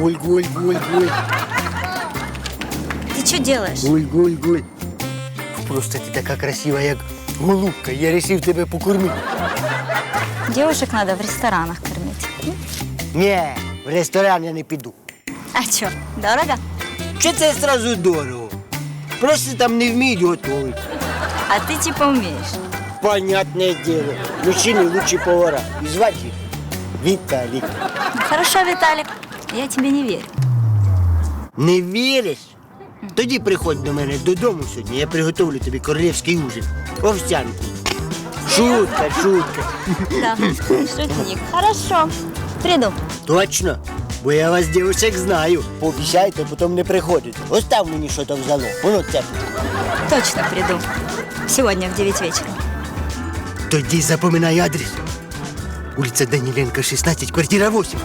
Гуль, гуль, гуль, гуль, Ты что делаешь? гуль, гуль, гуль. Просто ти така красива, як голубка. Я рішив тебе покормити. Девушек надо в ресторанах кормить. Ні, в ресторан я не піду. А что, дорого? Чи це сразу дорого? Просто там не вміють готувати. А ты типа умеешь. Понятне діло. Мужчини лучші повара. І звати їх Віталік. Ну, хорошо, Виталик, я тебе не верю. Не віриш? Тоді приходь до мене додому сьогодні, я приготовлю тобі королівський ужин. Овсянку. Шутка, шутка. Да, шутник. Хорошо, приду. Точно. Бо я вас, дівчаток, знаю. Пообіцяйте, потім не приходите. Остав мені що там взяло. Воно це. Точно приду. Сегодня в 9 вечера. Тоді запоминай адрес. Улиця Даніленка, 16, квартира 8.